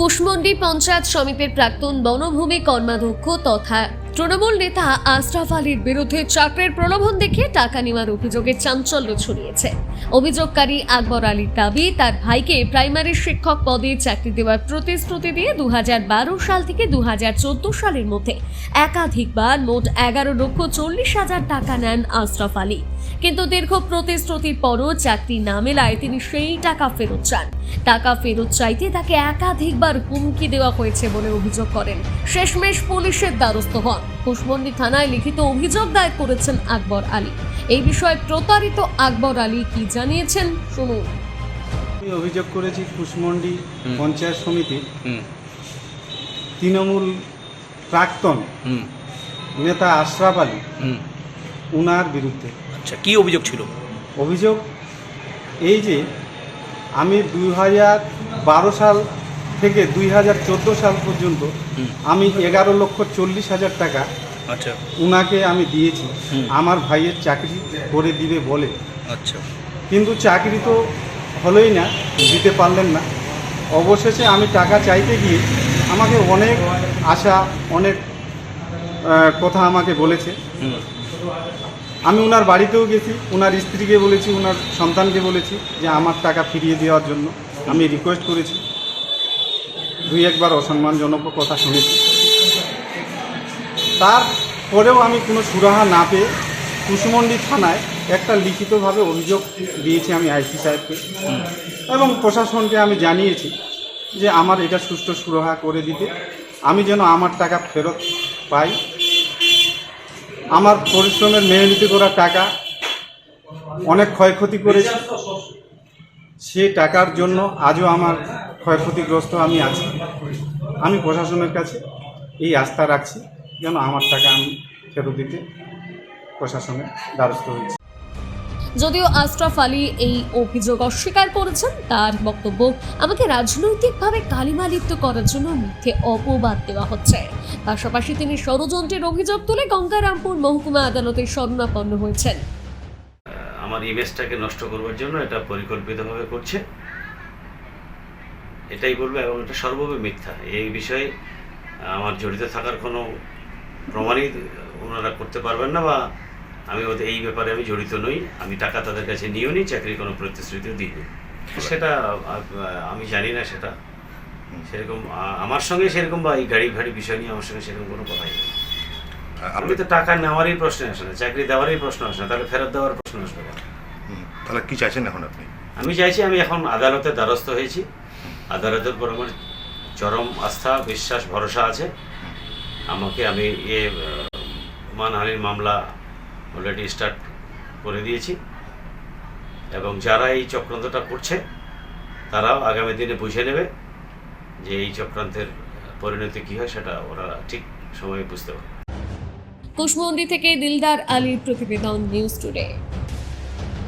কুশমন্ডি পঞ্চায়েত সমিতির প্রাক্তন বনভূমি কর্মাধ্যক্ষ তথা তৃণমূল নেতা আশরাফ আলীর বিরুদ্ধে চাকরির প্রলোভন দেখিয়ে টাকা নেওয়ার অভিযোগে চাঞ্চল্য ছড়িয়েছে। অভিযোগকারী আকবর আলীর দাবি, তার ভাইকে প্রাইমারি শিক্ষক পদে চাকরি দেওয়ার প্রতিশ্রুতি দিয়ে দু হাজার বারো সাল থেকে দু হাজার চোদ্দ সালের মধ্যে একাধিকবার মোট এগারো লক্ষ চল্লিশ হাজার টাকা নেন আশরাফ আলী। কিন্তু দীর্ঘ প্রতিশ্রুতির পরও চাকরি না মেলায় তিনি সেই টাকা ফেরত চান। টাকা ফেরত চাইতে তাকে একাধিকবার হুমকি দেওয়া হয়েছে বলে অভিযোগ করেন। শেষমেশ পুলিশের দ্বারস্থ হন। কুশমন্ডি থানায় লিখিত অভিযোগ দায়ের করেছেন আকবর আলী। এই বিষয়ে প্রতারিত আকবর আলী কি জানিয়েছেন শুনুন। আমি অভিযোগ করেছি কুশমন্ডি পঞ্চায়েত সমিতির। তৃণমূল প্রাক্তন হুম। নেতা আশরাফ আলী। হুম। উনার বিরুদ্ধে। আচ্ছা কি অভিযোগ ছিল? অভিযোগ এই যে আমি দুই হাজার বারো সাল থেকে দুই হাজার চোদ্দ সাল পর্যন্ত আমি এগারো লক্ষ চল্লিশ হাজার টাকা আচ্ছা। উনাকে আমি দিয়েছি। আমার ভাইয়ের চাকরি করে দিবে বলে। আচ্ছা। কিন্তু চাকরি তো হলোই না দিতে পারলেন না। অবশেষে আমি টাকা চাইতে গিয়ে আমাকে অনেক আশা অনেক কথা আমাকে বলেছে। আমি ওনার বাড়িতেও গেছি ওনার স্ত্রীকে বলেছি ওনার সন্তানকে বলেছি যে আমার টাকা ফিরিয়ে দেওয়ার জন্য আমি রিকোয়েস্ট করেছি। দুই একবার অসম্মানজনক কথা শুনেছি। তারপরেও আমি কোনো সুরাহা না পেয়ে কুসুমন্ডি থানায় একটা লিখিতভাবে অভিযোগ দিয়েছি আমি আইসি সাহেবকে। এবং প্রশাসনকে আমি জানিয়েছি যে আমার এটা সুষ্ঠু সুরাহা করে দিতে, আমি যেন আমার টাকা ফেরত পাই। আমার পরিশ্রমের মেহনতি করা টাকা অনেক ক্ষয়ক্ষতি করেছে। সে টাকার জন্য আজও আমার ক্ষয়ক্ষতিগ্রস্ত আমি আছি। আমি প্রশাসনের কাছে এই আস্থা রাখছি যেন আমার টাকা আমি ফেরত দিতে প্রশাসনের দ্বারস্থ হয়েছি। যদিও আশরাফ আলী এই অভিযোগ অস্বীকার করেছেন, তার বক্তব্য আমাকে রাজনৈতিকভাবে কালিমালিপ্ত করার জন্য মিথ্যে অপবাদ দেওয়া হচ্ছে। পাশাপাশি তিনি ষড়যন্ত্রের অভিযোগ তুলে গঙ্গারামপুর মহকুমা আদালতে শরণাপন্ন হয়েছেন। আমার ইমেজটাকে নষ্ট করবার জন্য এটা পরিকল্পিতভাবে করছে। এটাই বলব এবং এটা সর্বভাবে মিথ্যা। এই বিষয়ে আমার জড়িত থাকার কোনো প্রমাণই ওনারা করতে পারবেন না বা আমি ওদের এই ব্যাপারে আমি জড়িত নই। আমি টাকা তাদের কাছে নিয়েও নি চাকরির কোনো প্রতিশ্রুতিও দিইনি। সেটা আমি জানি না সেটা। সেরকম আমার সঙ্গে সেরকম বা এই গাড়ি ফাড়ি বিষয় নিয়ে আমার সঙ্গে সেরকম কোনো কথাই নেই। আমি তো টাকা নেওয়ারই প্রশ্ন আসে না চাকরি দেওয়ারই প্রশ্ন আসে না তাহলে ফেরত দেওয়ার প্রশ্ন আসবে তাহলে কি চাইছেন এখন আপনি? আমি চাইছি আমি এখন আদালতের দ্বারস্থ হয়েছি। আদালতের উপর আমার চরম আস্থা বিশ্বাস ভরসা আছে। আমাকে আমি এ মানহানির মামলা অলরেডি স্টার্ট করে দিয়েছি। এবং যারা এই চক্রান্তটা করছে, তারাও আগামী দিনে বুঝে নেবে যে এই চক্রান্তের পরিণতি কী হয়, সেটা ওরা ঠিক সময়ে বুঝতে পারবে। কুশমন্ডি থেকে দিলদার আলীর প্রতিবেদন নিউজ টুডে